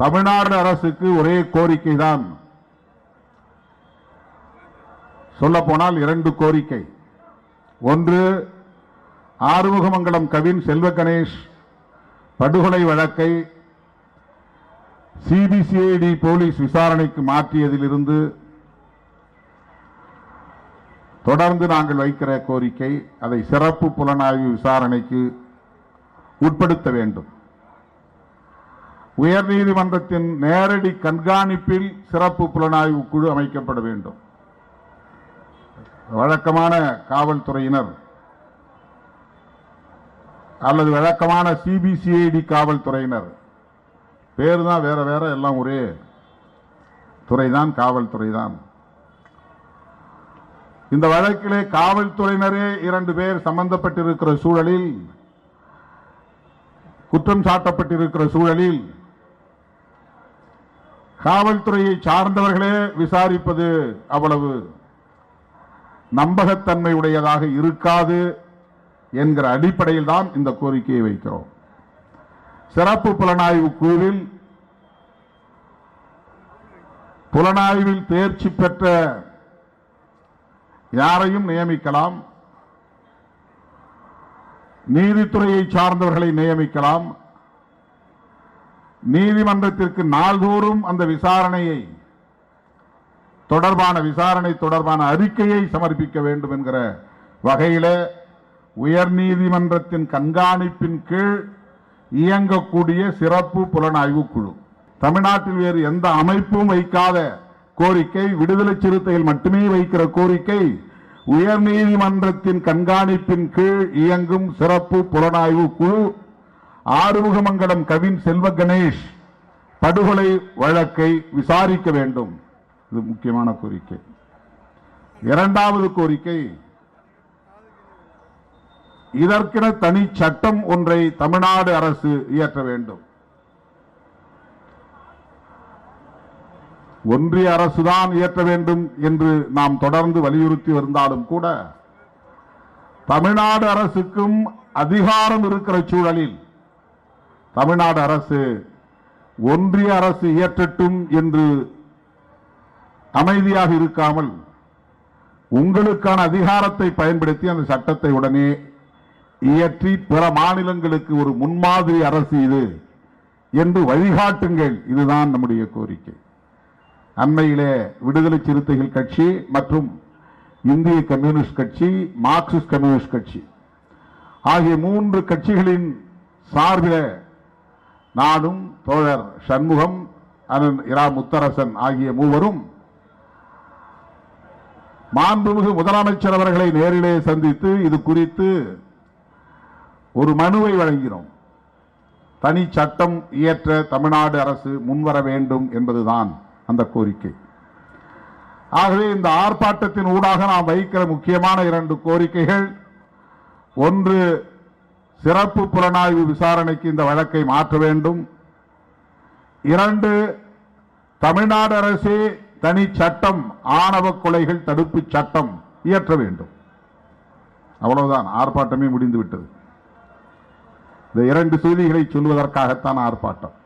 தமிழ்நாடு அரசுக்கு ஒரே கோரிக்கை தான் சொல்ல போனால் இரண்டு கோரிக்கை. ஒன்று ஆறுமுகமங்கலம் கவின் செல்வ கணேஷ் படுகொலை வழக்கை சிபிசிஐடி போலீஸ் விசாரணைக்கு மாற்றியதிலிருந்து தொடர்ந்து நாங்கள் வைக்கிற கோரிக்கை அதை சிறப்பு புலனாய்வு விசாரணைக்கு உட்படுத்த வேண்டும். உயர்நீதிமன்றத்தின் நேரடி கண்காணிப்பில் சிறப்பு புலனாய்வு குழு அமைக்கப்பட வேண்டும். வழக்கமான காவல்துறையினர் அல்லது வழக்கமான சிபிசிஐடி காவல்துறையினர். பேர் தான் வேற வேற எல்லாம் ஒரே துறைதான் காவல்துறை தான் இந்த வழக்கிலே காவல்துறையினரே இரண்டு பேர் சம்பந்தப்பட்டிருக்கிற சூழலில் குற்றம் சாட்டப்பட்டிருக்கிற சூழலில் காவல்துறையை சார்ந்தவர்களே விசாரிப்பது அவ்வளவு. நம்பகத்தன்மை உடையதாக இருக்காது என்கிற அடிப்படையில் தான் இந்த கோரிக்கையை வைக்கிறோம். சிறப்பு புலனாய்வு குழுவில் புலனாய்வில் தேர்ச்சி பெற்ற யாரையும் நியமிக்கலாம். நீதித்துறையை சார்ந்தவர்களை நியமிக்கலாம். நீதிமன்றத்திற்கு நாள்தோறும் அந்த விசாரணையை தொடர்பான விசாரணை தொடர்பான அறிக்கையை சமர்ப்பிக்க வேண்டும் என்கிற வகையில உயர்நீதிமன்றத்தின் கண்காணிப்பின் கீழ் இயங்கக்கூடிய சிறப்பு புலனாய்வு குழு. தமிழ்நாட்டில் வேறு எந்த அமைப்பும் வைக்காத கோரிக்கை விடுதலை சிறுத்தையில் மட்டுமே வைக்கிற கோரிக்கை உயர்நீதிமன்றத்தின் கண்காணிப்பின் கீழ் இயங்கும் சிறப்பு புலனாய்வு குழு ஆறுமுகமங்கலம் கவின் செல்வ கணேஷ் படுகொலை வழக்கை விசாரிக்க வேண்டும். இது முக்கியமான கோரிக்கை. இரண்டாவது கோரிக்கை இதற்கென தனி சட்டம் ஒன்றை தமிழ்நாடு அரசு இயற்ற வேண்டும். ஒன்றிய அரசுதான் இயற்ற வேண்டும் என்று நாம் தொடர்ந்து வலியுறுத்தி வந்தாலும் கூட தமிழ்நாடு அரசுக்கும் அதிகாரம் இருக்கிற சூழலில் தமிழ்நாடு அரசு ஒன்றிய அரசு இயற்றட்டும் என்று அமைதியாக இருக்காமல் உங்களுக்கான அதிகாரத்தை பயன்படுத்தி அந்த சட்டத்தை உடனே இயற்றி பிற மாநிலங்களுக்கு ஒரு முன்மாதிரி அரசு இது என்று வழிகாட்டுங்கள். இதுதான் நம்முடைய கோரிக்கை. அண்மையிலே விடுதலை சிறுத்தைகள் கட்சி மற்றும் இந்திய கம்யூனிஸ்ட் கட்சி மார்க்சிஸ்ட் கம்யூனிஸ்ட் கட்சி ஆகிய மூன்று கட்சிகளின் சார்பில் நானும் தோழர் சண்முகம் அண்ணன் இரா முத்தரசன் ஆகிய மூவரும் மாண்புமிகு முதலமைச்சர் அவர்களை நேரிலே சந்தித்து இது குறித்து ஒரு மனுவை வழங்கினோம். தனி சட்டம் இயற்ற தமிழ்நாடு அரசு முன்வர வேண்டும் என்பதுதான் அந்த கோரிக்கை. ஆகவே இந்த ஆர்ப்பாட்டத்தின் ஊடாக நாம் வைக்கிற முக்கியமான இரண்டு கோரிக்கைகள் ஒன்று சிறப்பு புலனாய்வு விசாரணைக்கு இந்த வழக்கை மாற்ற வேண்டும். இரண்டு தமிழ்நாடு அரசே தனி சட்டம் ஆணவ கொலைகள் தடுப்பு சட்டம் இயற்ற வேண்டும். அவ்வளவுதான் ஆர்ப்பாட்டமே முடிந்துவிட்டது. இந்த இரண்டு செய்திகளை சொல்வதற்காகத்தான் ஆர்ப்பாட்டம்.